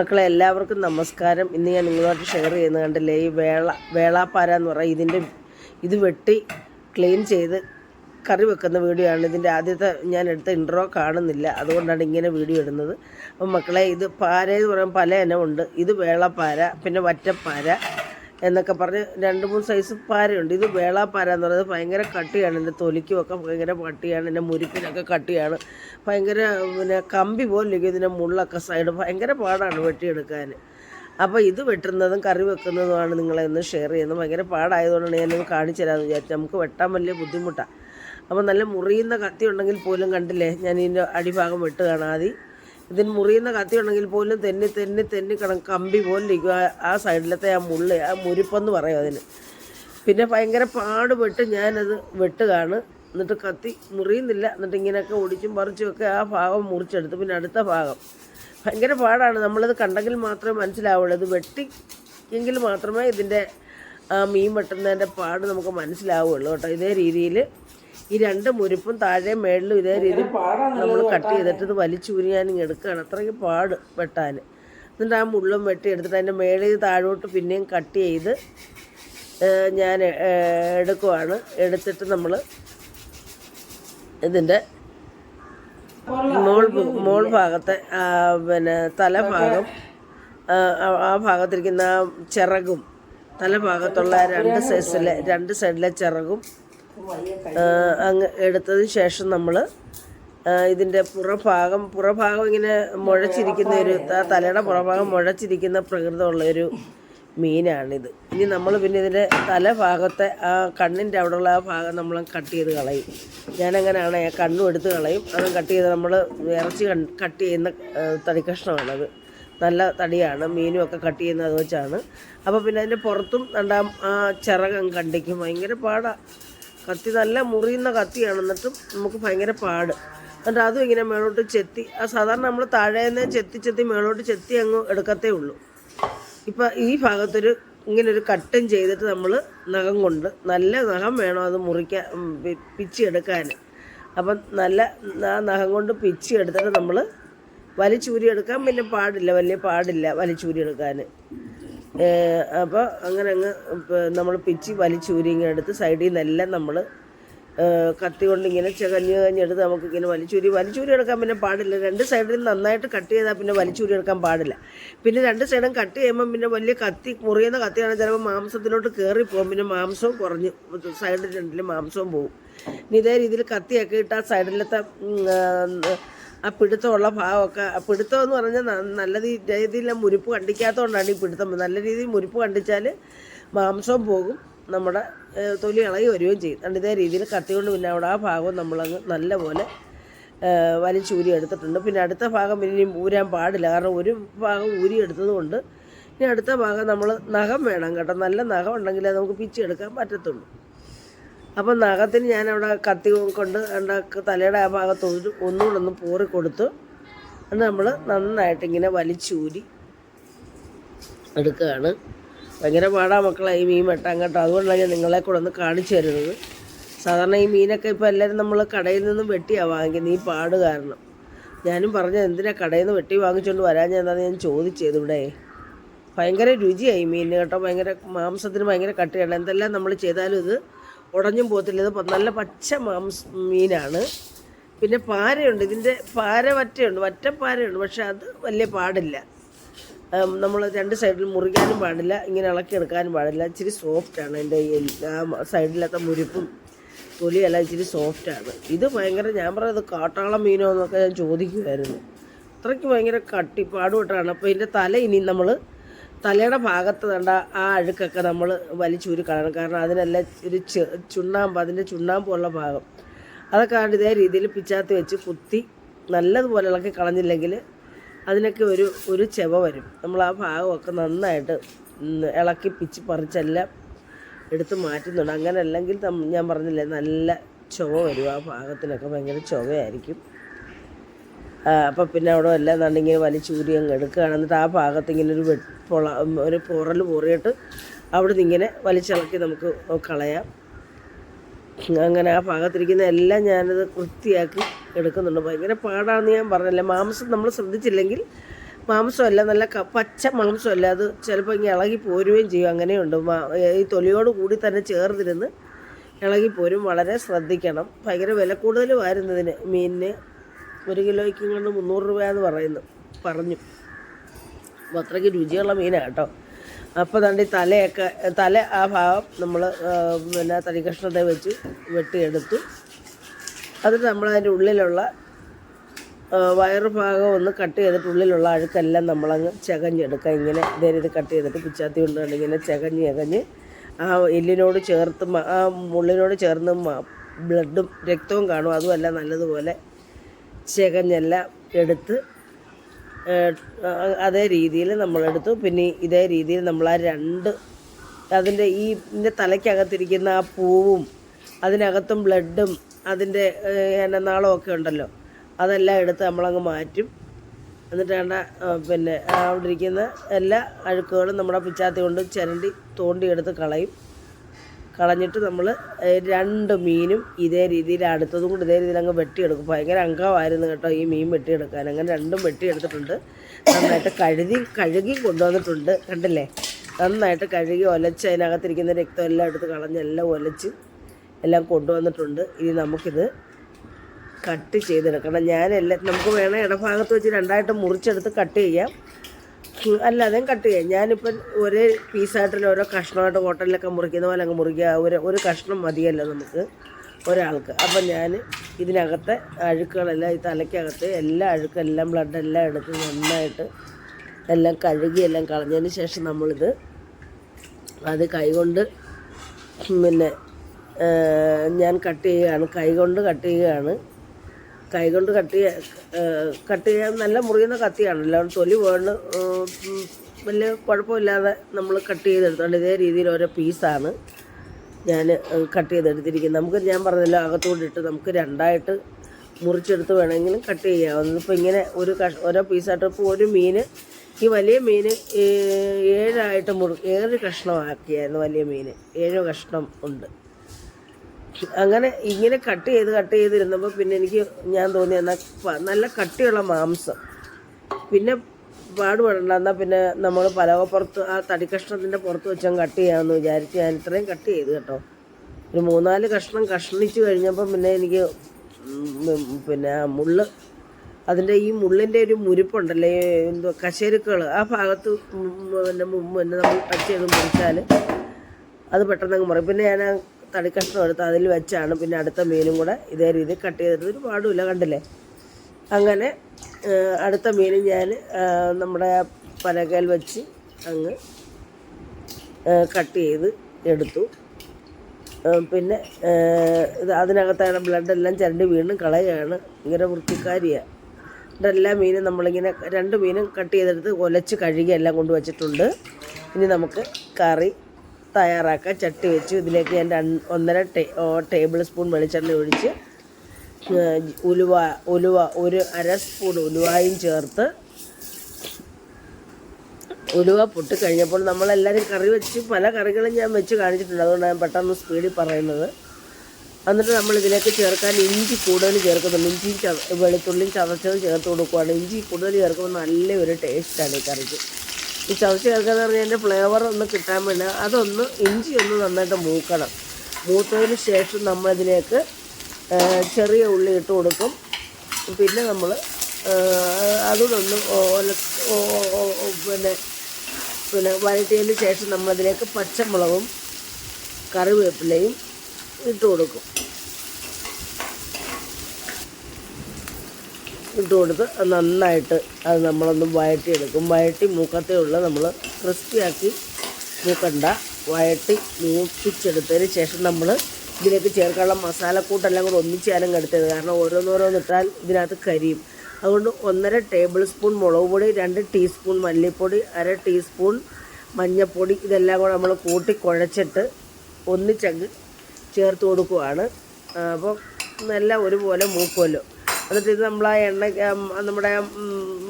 മക്കളെ എല്ലാവർക്കും നമസ്കാരം. ഇന്ന് ഞാൻ നിങ്ങളുമായിട്ട് ഷെയർ ചെയ്യുന്ന കണ്ടില്ലേ ഈ വേള വേളാപ്പാര എന്ന് പറയുക ഇതിന്റെ ഇത് വെട്ടി ക്ലീൻ ചെയ്ത് കറി വെക്കുന്ന വീഡിയോ ആണ്. ഇതിന്റെ ആദ്യത്തെ ഞാൻ എടുത്ത ഇൻട്രോ കാണുന്നില്ല. അതുകൊണ്ടാണ് ഇങ്ങനെ വീഡിയോ ഇടുന്നത്. അപ്പം മക്കളെ ഇത് പാര എന്ന് പറയുമ്പോൾ പല ഇനമുണ്ട്. ഇത് വേളപ്പാര പിന്നെ വറ്റപ്പാര എന്നൊക്കെ പറഞ്ഞ് രണ്ട് മൂന്ന് സൈസ് പാരയുണ്ട്. ഇത് വേളാപ്പാര എന്ന് പറയുന്നത് ഭയങ്കര കട്ടിയാണ്. എന്റെ തൊലിക്കുമൊക്കെ ഭയങ്കര കട്ടിയാണ്. എന്റെ മുരിപ്പിനൊക്കെ കട്ടിയാണ്. ഭയങ്കര പിന്നെ കമ്പി പോലെ ഇരിക്കും. ഇതിന്റെ മുള്ളൊക്കെ സൈഡ് ഭയങ്കര പാടാണ് വെട്ടിയെടുക്കാൻ അപ്പോൾ ഇത് വെട്ടുന്നതും കറി വെക്കുന്നതുമാണ് നിങ്ങളെ ഇന്ന് ഷെയർ ചെയ്യുന്നത്. ഭയങ്കര പാടായതുകൊണ്ടാണ് ഞാനൊന്ന് കാണിച്ചു തരാമെന്ന് വിചാരിച്ചു. നമുക്ക് വെട്ടാൻ വലിയ ബുദ്ധിമുട്ടാണ് അപ്പോൾ നല്ല മുറിയുന്ന കത്തി ഉണ്ടെങ്കിൽ പോലും കണ്ടില്ലേ? ഞാൻ ഇതിന്റെ അടിഭാഗം വെട്ട് കാണാതെ ഇതിന് മുറിയുന്ന കത്തി ഉണ്ടെങ്കിൽ പോലും തെന്നി തെന്നി തെന്നി കിട കമ്പി പോലെ ഇരിക്കും. ആ- സൈഡിലത്തെ ആ മുള്ള് ആ മുരിപ്പെന്ന് പറയും അതിന്. പിന്നെ ഭയങ്കര പാടുപെട്ട് ഞാനത് വെട്ടുകയാണ്. എന്നിട്ട് കത്തി മുറിയുന്നില്ല. എന്നിട്ട് ഇങ്ങനെയൊക്കെ ഒടിച്ചും പറിച്ചുമൊക്കെ ആ ഭാഗം മുറിച്ചെടുത്ത്. പിന്നെ അടുത്ത ഭാഗം. ഭയങ്കര പാടാണ്. നമ്മളത് കണ്ടെങ്കിൽ മാത്രമേ മനസ്സിലാവുള്ളൂ. ഇത് വെട്ടി എങ്കിൽ മാത്രമേ ഇതിന്റെ മീൻ വെട്ടുന്നതിന്റെ പാട് നമുക്ക് മനസ്സിലാവുള്ളൂ കേട്ടോ. ഇതേ രീതിയിൽ ഈ രണ്ട് മുരിപ്പും താഴെ മേളിലും ഇതേ രീതിയിൽ നമ്മൾ കട്ട് ചെയ്തിട്ട് ഇത് വലിച്ചൂരി ഞാൻ ഇങ്ങ് എടുക്കുകയാണ് അത്രയ്ക്ക് പാട് വെട്ടാൻ എന്നിട്ട് ആ മുള്ളും വെട്ടി എടുത്തിട്ട് അതിന്റെ മേളിൽ താഴോട്ട് പിന്നെയും കട്ട് ചെയ്ത് ഞാൻ എടുക്കുവാണ്. എടുത്തിട്ട് നമ്മൾ ഇതിന്റെ മോൾ മോൾ ഭാഗത്തെ പിന്നെ തലഭാഗം ആ, ഭാഗത്തിരിക്കുന്ന ആ ചിറകും തലഭാഗത്തുള്ള രണ്ട് സൈസിലെ രണ്ട് സൈഡിലെ ചിറകും അങ്ങ് എടുത്തതിന് ശേഷം നമ്മൾ ഇതിന്റെ പുറഭാഗം പുറഭാഗം ഇങ്ങനെ മുഴച്ചിരിക്കുന്ന ഒരു തലയുടെ പുറഭാഗം മുഴച്ചിരിക്കുന്ന പ്രകൃതമുള്ള ഒരു മീനാണിത്. ഇനി നമ്മൾ പിന്നെ ഇതിന്റെ തലഭാഗത്തെ ആ കണ്ണിന്റെ അവിടെയുള്ള ആ ഭാഗം നമ്മൾ കട്ട് ചെയ്ത് കളയും. ഞാനങ്ങനെയാണ് ആ കണ്ണും എടുത്ത് കളയും. അത് കട്ട് ചെയ്ത് നമ്മൾ ഇറച്ചി കട്ട് ചെയ്യുന്ന തടിക്കഷ്ണമാണത് നല്ല തടിയാണ് മീനും ഒക്കെ കട്ട് ചെയ്യുന്നത് വെച്ചാണ്. അപ്പോൾ പിന്നെ അതിന്റെ പുറത്തും രണ്ടാം ആ ചിറകം കണ്ടിക്കും ഭയങ്കര പാടാണ് കത്തി നല്ല മുറിയുന്ന കത്തിയാണ്. എന്നിട്ടും നമുക്ക് ഭയങ്കര പാട്. എന്നിട്ട് അതും ഇങ്ങനെ മേളോട്ട് ചെത്തി. ആ സാധാരണ നമ്മൾ താഴേന്ന് ചെത്തി ചെത്തി മേളോട്ട് ചെത്തി അങ്ങ് എടുക്കത്തേ ഉള്ളൂ. ഇപ്പം ഈ ഭാഗത്തൊരു ഇങ്ങനൊരു ഒരു കട്ടും ചെയ്തിട്ട് നമ്മൾ നഖം കൊണ്ട് നല്ല നഖം വേണം അത് മുറിക്കാൻ പിച്ചിയെടുക്കാൻ അപ്പം നല്ല ആ നഖം കൊണ്ട് പിച്ചി എടുത്തിട്ട് നമ്മൾ വലിച്ചൂരി എടുക്കാൻ പിന്നെ പാടില്ല വലിയ പാടില്ല വലിച്ചൂരി എടുക്കാൻ അപ്പോൾ അങ്ങനെ അങ്ങ് നമ്മൾ പിച്ചി വലിച്ചൂരിങ്ങെടുത്ത് സൈഡിൽ നിന്നെല്ലാം നമ്മൾ കത്തി കൊണ്ട് ഇങ്ങനെ ചകഞ്ഞ് കഴിഞ്ഞെടുത്ത് നമുക്ക് ഇങ്ങനെ വലിച്ചൂരി വലിച്ചൂരി എടുക്കാൻ പിന്നെ പാടില്ല. രണ്ട് സൈഡിൽ നന്നായിട്ട് കട്ട് ചെയ്താൽ പിന്നെ വലിച്ചൂരി എടുക്കാൻ പാടില്ല. പിന്നെ രണ്ട് സൈഡും കട്ട് ചെയ്യുമ്പം പിന്നെ വലിയ കത്തി മുറിയുന്ന കത്തിയാണ് ചിലപ്പോൾ മാംസത്തിലോട്ട് കയറി പോകും. പിന്നെ മാംസവും കുറഞ്ഞ്. സൈഡിൽ രണ്ടിലും മാംസവും പോകും ഇനി ഇതേ രീതിയിൽ കത്തിയൊക്കെ ഇട്ട് ആ സൈഡിലത്തെ ആ, പിടുത്തമുള്ള ഭാവമൊക്കെ ആ പിടുത്തം എന്ന് പറഞ്ഞാൽ നല്ല രീതിയിൽ മുരിപ്പ് കണ്ടിക്കാത്തതുകൊണ്ടാണ് ഈ പിടുത്തം. നല്ല രീതിയിൽ മുരിപ്പ് കണ്ടിച്ചാൽ മാംസവും പോകും നമ്മുടെ തൊലി ഇളകി വരികയും ചെയ്യും. അതുകൊണ്ട് ഇതേ രീതിയിൽ കത്തി കൊണ്ട് പിന്നെ അവിടെ ആ ഭാഗം നമ്മളങ്ങ് നല്ലപോലെ വലിച്ചൂരി എടുത്തിട്ടുണ്ട്. പിന്നെ അടുത്ത ഭാഗം പിന്നെ ഇനി ഊരാൻ പാടില്ല. കാരണം ഒരു ഭാഗം ഊരി എടുത്തത് കൊണ്ട് ഇനി അടുത്ത ഭാഗം നമ്മൾ നഖം വേണം കേട്ടോ. നല്ല നഖം ഉണ്ടെങ്കിലേ നമുക്ക് പിച്ചെടുക്കാൻ പറ്റത്തുള്ളൂ. അപ്പം നഖത്തിന് ഞാൻ അവിടെ കത്തി കൊണ്ട് തലയുടെ ആ ഭാഗത്ത് ഒരു ഒന്നുകൂടെ ഒന്ന് പൂറി കൊടുത്ത് അത് നമ്മൾ നന്നായിട്ട് ഇങ്ങനെ വലിച്ചൂരി എടുക്കുകയാണ്. ഭയങ്കര പാടാ മക്കളെ ഈ മീൻ വെട്ടാൻ കേട്ടോ. അതുകൊണ്ടാണ് ഞാൻ നിങ്ങളെ കൂടെ ഒന്ന് കാണിച്ചു തരുന്നത്. സാധാരണ ഈ മീനൊക്കെ ഇപ്പോൾ എല്ലാവരും നമ്മൾ കടയിൽ നിന്നും വെട്ടിയാണ് വാങ്ങിക്കുന്നത് ഈ പാട് കാരണം. ഞാനും പറഞ്ഞത് എന്തിനാ കടയിൽ നിന്ന് വെട്ടി വാങ്ങിച്ചുകൊണ്ട് വരാൻ ഞാൻ എന്താണെന്ന് ഞാൻ ചോദിച്ചത് ഇവിടെ. ഭയങ്കര രുചിയായി മീൻ കേട്ടോ. ഭയങ്കര മാംസത്തിന് ഭയങ്കര കട്ടിയാണ്. എന്തെല്ലാം നമ്മൾ ചെയ്താലും ഇത് ഉടഞ്ഞും പോകത്തില്ല. ഇത് നല്ല പച്ച മാംസ മീനാണ്. പിന്നെ പാരയുണ്ട്. ഇതിന്റെ പാര വറ്റയുണ്ട്. വറ്റപ്പാരയുണ്ട്. പക്ഷെ അത് വലിയ പാടില്ല. നമ്മൾ രണ്ട് സൈഡിൽ മുറിക്കാനും പാടില്ല ഇങ്ങനെ ഇളക്കി ഇളക്കിയെടുക്കാനും പാടില്ല. ഇച്ചിരി സോഫ്റ്റാണ് എന്റെ സൈഡിലത്തെ മുരിപ്പും തൊലിയെല്ലാം ഇച്ചിരി സോഫ്റ്റാണ് ഇത് ഭയങ്കര ഞാൻ പറയുന്നത് കാട്ടാളം മീനോ എന്നൊക്കെ ഞാൻ ചോദിക്കുമായിരുന്നു അത്രയ്ക്ക് ഭയങ്കര കട്ടി പാടുപെട്ടാണ് അപ്പോൾ ഇതിന്റെ തല ഇനി നമ്മൾ തലയുടെ ഭാഗത്ത് കണ്ട ആ അഴുക്കൊക്കെ നമ്മൾ വലിച്ചൂരി കളയണം കാരണം അതിനെല്ലാം ഒരു ചുണ്ണാമ്പ് അതിന്റെ ചുണ്ണാമ്പുള്ള ഭാഗം. അതൊക്കെ ഇതേ രീതിയിൽ പിച്ചാത്തി വെച്ച് കുത്തി നല്ലതുപോലെ ഇളക്കി കളഞ്ഞില്ലെങ്കിൽ അതിനൊക്കെ ഒരു ഒരു ചെവ വരും. നമ്മൾ ആ ഭാഗമൊക്കെ നന്നായിട്ട് ഇളക്കി പിച്ച് പറിച്ചെല്ലാം എടുത്ത് മാറ്റുന്നുണ്ട്. അങ്ങനെ അല്ലെങ്കിൽ ഞാൻ പറഞ്ഞില്ലേ നല്ല ചുവ വരും. ആ ഭാഗത്തിനൊക്കെ ഭയങ്കര ചുവയായിരിക്കും. അപ്പം പിന്നെ അവിടെ എല്ലാം നണ്ടിങ്ങനെ വലിച്ചൂരി അങ്ങ് എടുക്കുകയാണ്. എന്നിട്ട് ആ ഭാഗത്ത് ഇങ്ങനെ ഒരു പൊള ഒരു പൊറൽ പൊറിയിട്ട് അവിടെ നിന്ന് ഇങ്ങനെ വലിച്ചിളക്കി നമുക്ക് കളയാം. അങ്ങനെ ആ ഭാഗത്തിരിക്കുന്ന എല്ലാം ഞാനത് വൃത്തിയാക്കി എടുക്കുന്നുണ്ട്. ഭയങ്കര പാടാന്ന് ഞാൻ പറഞ്ഞില്ല. മാംസം നമ്മൾ ശ്രദ്ധിച്ചില്ലെങ്കിൽ മാംസമല്ല നല്ല പച്ച മാംസമല്ല അത് ചിലപ്പോൾ ഇങ്ങനെ ഇളകി പോരുകയും ചെയ്യും. അങ്ങനെയുണ്ട്. ഈ തൊലിയോട് കൂടി തന്നെ ചേർന്നിരുന്ന് പോരും. വളരെ ശ്രദ്ധിക്കണം. ഭയങ്കര വില കൂടുതൽ വരുന്നതിന് മീനിന് ഒരു കിലോയ്ക്ക് ഇങ്ങോട്ട് മുന്നൂറ് രൂപയെന്ന് പറയുന്നു. പറഞ്ഞു. അപ്പോൾ അത്രയ്ക്ക് രുചിയുള്ള മീനാണ് കേട്ടോ. അപ്പോൾ തണ്ടി തലയൊക്കെ തല ആ ഭാഗം നമ്മൾ പിന്നെ തടികഷ്ണത്തെ വെച്ച് വെട്ടിയെടുത്തു. അതിന് നമ്മൾ അതിന്റെ ഉള്ളിലുള്ള വയറ് ഭാഗം ഒന്ന് കട്ട് ചെയ്തിട്ട് ഉള്ളിലുള്ള അഴുക്കെല്ലാം നമ്മളങ്ങ് ചകഞ്ഞെടുക്കുക. ഇങ്ങനെ ഇതേ രീതി കട്ട് ചെയ്തിട്ട് പിച്ചാത്തി കൊണ്ടുകൊണ്ട് ഇങ്ങനെ ചകഞ്ഞ് ചകഞ്ഞ് ആ എല്ലിനോട് ചേർത്ത് ആ മുള്ളിനോട് ചേർന്ന് ബ്ലഡും രക്തവും കാണും. അതുമല്ല നല്ലതുപോലെ ചകഞ്ഞെല്ലാം എടുത്ത് അതേ രീതിയിൽ നമ്മളെടുത്തു. പിന്നെ ഇതേ രീതിയിൽ നമ്മൾ ആ രണ്ട് അതിന്റെ ഈ ഇതിന്റെ തലയ്ക്കകത്തിരിക്കുന്ന ആ പൂവും അതിനകത്തും ബ്ലഡും അതിന്റെ എന്നാ നാളമൊക്കെ ഉണ്ടല്ലോ. അതെല്ലാം എടുത്ത് നമ്മളങ്ങ് മാറ്റും. എന്നിട്ട് വേണ്ട പിന്നെ അവിടെ ഇരിക്കുന്ന എല്ലാ അഴുക്കുകളും നമ്മുടെ പിച്ചാത്തി കൊണ്ട് ചിരണ്ടി തോണ്ടിയെടുത്ത് കളയും. കളഞ്ഞിട്ട് നമ്മൾ രണ്ട് മീനും ഇതേ രീതിയിൽ അടുത്തതും കൂടി ഇതേ രീതിയിൽ അങ്ങ് വെട്ടിയെടുക്കും. ഭയങ്കര അംഗമായിരുന്നു കേട്ടോ ഈ മീൻ വെട്ടിയെടുക്കാൻ. അങ്ങനെ രണ്ടും വെട്ടിയെടുത്തിട്ടുണ്ട്. നന്നായിട്ട് കഴുകി കഴുകി കൊണ്ടുവന്നിട്ടുണ്ട്. കണ്ടില്ലേ? നന്നായിട്ട് കഴുകി ഒലച്ച് അതിനകത്തിരിക്കുന്ന രക്തം എല്ലാം എടുത്ത് കളഞ്ഞ് എല്ലാം ഒലച്ച് എല്ലാം കൊണ്ടുവന്നിട്ടുണ്ട്. ഇനി നമുക്കിത് കട്ട് ചെയ്തെടുക്കണം. ഞാനെല്ലാം നമുക്ക് വേണേൽ ഇടഭാഗത്ത് വെച്ച് രണ്ടായിട്ട് മുറിച്ചെടുത്ത് കട്ട് ചെയ്യാം. അല്ലാതെയും കട്ട് ചെയ്യാം. ഞാനിപ്പം ഒരേ പീസായിട്ടുള്ള ഓരോ കഷ്ണമായിട്ട് ഹോട്ടലിലൊക്കെ മുറിക്കുന്ന പോലെ അങ്ങ് മുറിക്കുക. ഒരു ഒരു കഷ്ണം മതിയല്ലോ നമുക്ക് ഒരാൾക്ക്. അപ്പം ഞാൻ ഇതിനകത്തെ അഴുക്കുകളെല്ലാം ഈ തലയ്ക്കകത്ത് എല്ലാ അഴുക്കെല്ലാം ബ്ലഡെല്ലാം എടുത്ത് നന്നായിട്ട് എല്ലാം കഴുകി എല്ലാം കളഞ്ഞതിന് ശേഷം നമ്മളിത് അത് കൈകൊണ്ട് പിന്നെ ഞാൻ കട്ട് ചെയ്യുകയാണ്. കൈകൊണ്ട് കട്ട് ചെയ്യുകയാണ്. കൈകൊണ്ട് കട്ട് ചെയ്യാൻ കട്ട് ചെയ്യാൻ നല്ല മുറിയുന്ന കത്തിയാണല്ലോ തൊലി വേണ്ട വലിയ കുഴപ്പമില്ലാതെ നമ്മൾ കട്ട് ചെയ്തെടുത്തോണ്ട് ഇതേ രീതിയിൽ ഓരോ പീസാണ് ഞാൻ കട്ട് ചെയ്തെടുത്തിരിക്കുന്നത്. നമുക്ക് ഞാൻ പറഞ്ഞല്ലോ അകത്തോട്ട് ഇട്ട് നമുക്ക് രണ്ടായിട്ട് മുറിച്ചെടുത്ത് വേണമെങ്കിലും കട്ട് ചെയ്യാവുന്നത് ഇപ്പോൾ ഇങ്ങനെ ഒരു കഷ ഓരോ പീസായിട്ട് ഇപ്പോൾ ഒരു മീൻ ഈ വലിയ മീൻ ഏഴായിട്ട് മുറി ഏഴ് കഷ്ണമാക്കിയായിരുന്നു വലിയ മീൻ ഏഴ് കഷ്ണം ഉണ്ട്. അങ്ങനെ ഇങ്ങനെ കട്ട് ചെയ്ത് കട്ട് ചെയ്തിരുന്നപ്പോൾ പിന്നെ എനിക്ക് ഞാൻ തോന്നി എന്നാൽ നല്ല കട്ടിയുള്ള മാംസം. പിന്നെ പാടുപെടണ്ട എന്നാൽ പിന്നെ നമ്മൾ പലവപ്പുറത്ത് ആ തടി കഷ്ണത്തിന്റെ പുറത്ത് വെച്ചാൽ കട്ട് ചെയ്യാമെന്ന് വിചാരിച്ച് ഞാൻ ഇത്രയും കട്ട് ചെയ്ത് കേട്ടോ. ഒരു മൂന്നാൽ കഷ്ണം കഷ്ണിച്ച് കഴിഞ്ഞപ്പം പിന്നെ എനിക്ക് പിന്നെ മുള്ള് അതിന്റെ ഈ മുള്ളിന്റെ ഒരു മുരിപ്പുണ്ടല്ലേ എന്തോ കശേരുക്കൾ ആ ഭാഗത്ത് പിന്നെ പിന്നെ നമ്മൾ ടച്ച് ചെയ്ത് മുറിച്ചാൽ അത് പെട്ടെന്ന് അങ്ങ് മുറിയും. പിന്നെ ഞാൻ തടിക്കഷ്ണം എടുത്ത് അതിൽ വെച്ചാണ് പിന്നെ അടുത്ത മീനും കൂടെ ഇതേ രീതിയിൽ കട്ട് ചെയ്തിട്ട് ഒരു പാടുമില്ല കണ്ടില്ലേ? അങ്ങനെ അടുത്ത മീനും ഞാൻ നമ്മുടെ പലകയിൽ വെച്ച് അങ്ങ് കട്ട് ചെയ്ത് എടുത്തു. പിന്നെ ഇത് അതിനകത്താണ് ബ്ലഡെല്ലാം ചരണ്ടി വീണ്ടും കളയുകയാണ് ഇങ്ങനെ വൃത്തിക്കാരിയാണ് ഇതെല്ലാ മീനും നമ്മളിങ്ങനെ രണ്ട് മീനും കട്ട് ചെയ്തെടുത്ത് ഒലച്ച് കഴുകി എല്ലാം കൊണ്ട് വച്ചിട്ടുണ്ട്. ഇനി നമുക്ക് കറി തയ്യാറാക്കാം ചട്ടി വെച്ച്. ഇതിലേക്ക് ഞാൻ രണ്ട് ഒന്നര ടേ ടേബിൾ സ്പൂൺ വെളിച്ചെണ്ണ ഒഴിച്ച് ഉലുവ ഉലുവ ഒരു അര സ്പൂൺ ഉലുവായും ചേർത്ത് ഉലുവ പൊട്ടി കഴിഞ്ഞപ്പോൾ നമ്മളെല്ലാവരും കറി വെച്ച് പല കറികളും ഞാൻ വെച്ച് കാണിച്ചിട്ടുണ്ട്. അതുകൊണ്ട് ഞാൻ പെട്ടെന്ന് സ്പീഡിൽ പറയുന്നത്. എന്നിട്ട് നമ്മൾ ഇതിലേക്ക് ചേർക്കാൻ ഇഞ്ചി കൂടുതൽ ചേർക്കുന്നുണ്ട്. ഇഞ്ചി വെളുത്തുള്ളിയും ചതച്ചത് ചേർത്ത് കൊടുക്കുകയാണ് ഇഞ്ചി കൂടുതൽ ചേർക്കുമ്പോൾ നല്ലൊരു ടേസ്റ്റാണ് ഈ കറിക്ക്. ഈ ചതച്ച് ചേർക്കാന്ന് പറഞ്ഞാൽ അതിന്റെ ഫ്ലേവർ ഒന്ന് കിട്ടാൻ വേണ്ടി അതൊന്ന് ഇഞ്ചി ഒന്ന് നന്നായിട്ട് മൂക്കണം. മൂത്തതിന് ശേഷം നമ്മളതിലേക്ക് ചെറിയ ഉള്ളി ഇട്ട് കൊടുക്കും. പിന്നെ നമ്മൾ ഓ- പിന്നെ പിന്നെ വഴറ്റിയതിന് ശേഷം നമ്മളതിലേക്ക് പച്ചമുളകും കറിവേപ്പിലയും ഇട്ട് കൊടുക്കും. ഇട്ട് കൊടുത്ത് നന്നായിട്ട് അത് നമ്മളൊന്ന് വഴറ്റിയെടുക്കും. വയറ്റി മൂക്കത്തേ ഉള്ള നമ്മൾ ക്രിസ്പിയാക്കി മൂക്കണ്ട വയറ്റി മൂപ്പിച്ചെടുത്തതിന് ശേഷം നമ്മൾ ഇതിലേക്ക് ചേർക്കാനുള്ള മസാലക്കൂട്ടെല്ലാം കൂടെ ഒന്നിച്ചാലും എടുത്തത്. കാരണം ഓരോന്നോരോന്ന് ഇട്ടാൽ ഇതിനകത്ത് കരിയും. അതുകൊണ്ട് ഒന്നര ടേബിൾ സ്പൂൺ മുളക് പൊടി രണ്ട് ടീസ്പൂൺ മല്ലിപ്പൊടി അര ടീസ്പൂൺ മഞ്ഞൾപ്പൊടി ഇതെല്ലാം കൂടെ നമ്മൾ കൂട്ടി കുഴച്ചിട്ട് ഒന്നിച്ചങ്ങ് ചേർത്ത് കൊടുക്കുവാണ്. അപ്പോൾ അപ്പം നല്ല ഒരുപോലെ മൂക്കുമല്ലോ. എന്നിട്ട് നമ്മൾ ആ എണ്ണ നമ്മുടെ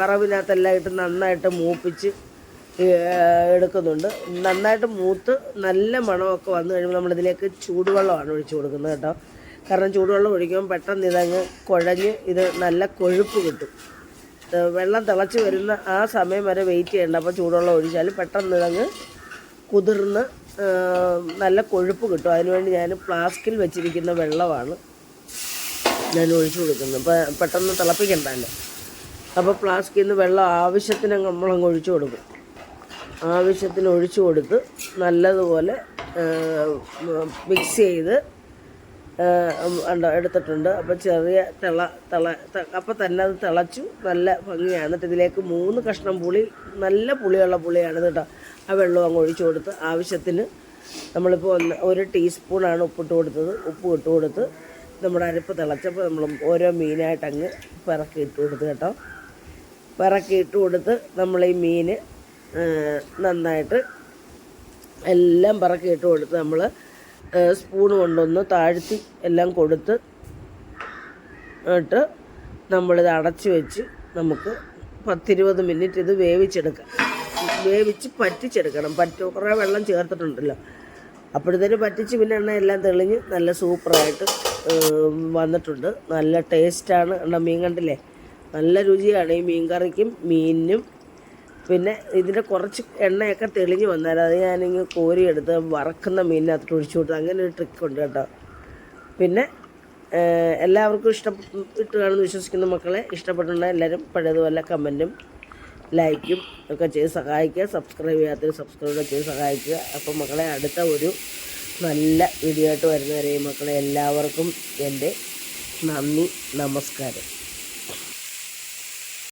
വറവിനകത്തെല്ലാം ഇട്ട് നന്നായിട്ട് മൂപ്പിച്ച് എടുക്കുന്നുണ്ട്. നന്നായിട്ട് മൂത്ത് നല്ല മണമൊക്കെ വന്നു കഴിയുമ്പോൾ നമ്മളിതിലേക്ക് ചൂടുവെള്ളമാണ് ഒഴിച്ചു കൊടുക്കുന്നത് കേട്ടോ. കാരണം ചൂടുവെള്ളം ഒഴിക്കുമ്പോൾ പെട്ടെന്ന് ഇതങ്ങ് കുഴഞ്ഞ് ഇത് നല്ല കൊഴുപ്പ് കിട്ടും. വെള്ളം തിളച്ച് വരുന്ന ആ സമയം വരെ വെയിറ്റ് ചെയ്യേണ്ട. അപ്പോൾ ചൂടുവെള്ളം ഒഴിച്ചാൽ പെട്ടെന്ന് ഇതങ്ങ് കുതിർന്ന് നല്ല കൊഴുപ്പ് കിട്ടും. അതിനുവേണ്ടി ഞാൻ ഫ്ലാസ്കിൽ വെച്ചിരിക്കുന്ന വെള്ളമാണ് ഞാൻ ഒഴിച്ചു കൊടുക്കുന്നത് അപ്പോൾ പെട്ടെന്ന് തിളപ്പിക്കണ്ടല്ലോ? അപ്പോൾ ഫ്ലാസ്കിൽ നിന്ന് വെള്ളം ആവശ്യത്തിന് നമ്മളങ്ങ് ഒഴിച്ചു കൊടുക്കും ആവശ്യത്തിന് ഒഴിച്ചു കൊടുത്ത് നല്ലതുപോലെ മിക്സ് ചെയ്ത് എടുത്തിട്ടുണ്ട്. അപ്പോൾ ചെറിയ തിള തിള അപ്പോൾ തന്നെ അത് തിളച്ചു നല്ല ഭംഗിയാണ്. എന്നിട്ട് ഇതിലേക്ക് മൂന്ന് കഷ്ണം പുളി നല്ല പുളിയുള്ള പുളിയാണ് കേട്ടോ ആ വെള്ളം അങ്ങ് ഒഴിച്ചു കൊടുത്ത് ആവശ്യത്തിന് നമ്മളിപ്പോൾ ഒന്ന് ഒരു ടീസ്പൂണാണ് ഉപ്പിട്ട് കൊടുത്തത്. ഉപ്പ് ഇട്ട് കൊടുത്ത് നമ്മുടെ അരിപ്പ് തിളച്ചപ്പോൾ നമ്മൾ ഓരോ മീനായിട്ട് അങ്ങ് പിറക്കി ഇട്ട് കൊടുത്ത് കേട്ടോ. പിറക്കി ഇട്ട് കൊടുത്ത് നമ്മൾ ഈ മീൻ നന്നായിട്ട് എല്ലാം പിറക്കി ഇട്ട് കൊടുത്ത് നമ്മൾ സ്പൂൺ കൊണ്ടൊന്ന് താഴ്ത്തി എല്ലാം കൊടുത്ത് ഇട്ട് നമ്മളിത് അടച്ചു വെച്ച് നമുക്ക് പത്തിരുപത് മിനിറ്റ് ഇത് വേവിച്ചെടുക്കാം. വേവിച്ച് പറ്റിച്ചെടുക്കണം. പറ്റി കുറേ വെള്ളം ചേർത്തിട്ടുണ്ടല്ലോ. അപ്പോഴത്തേന് പറ്റിച്ച് പിന്നെ എണ്ണ എല്ലാം തെളിഞ്ഞ് നല്ല സൂപ്പറായിട്ട് വന്നിട്ടുണ്ട്. നല്ല ടേസ്റ്റാണ്. എണ്ണ മീൻ കണ്ടില്ലേ? നല്ല രുചിയാണ് ഈ മീൻ കറിക്കും മീനിനും. പിന്നെ ഇതിന്റെ കുറച്ച് എണ്ണയൊക്കെ തെളിഞ്ഞ് വന്നാൽ അത് ഞാനിങ്ങ് കോരിയെടുത്ത് വറക്കുന്ന മീനിനകത്ത് ഒഴിച്ചു കൊടുത്ത് അങ്ങനെ ഒരു ട്രിക്ക് ഉണ്ട് കേട്ടോ. പിന്നെ എല്ലാവർക്കും ഇഷ്ടപ്പെട്ടു കാണുമെന്ന് വിശ്വസിക്കുന്ന മക്കളെ. ഇഷ്ടപ്പെട്ടുണ്ടെങ്കിൽ എല്ലാവരും പഴയതുപോലെ കമന്റും ലൈക്കും ഒക്കെ ചെയ്ത് സഹായിക്കുക. സബ്സ്ക്രൈബ് ചെയ്യാത്തവർ സബ്സ്ക്രൈബ് ചെയ്ത് സഹായിക്കുക. അപ്പോൾ മക്കളെ അടുത്ത ഒരു നല്ല വീഡിയോ ആയിട്ട് വരുന്നവരെയും മക്കളെ എല്ലാവർക്കും എന്റെ നന്ദി നമസ്കാരം.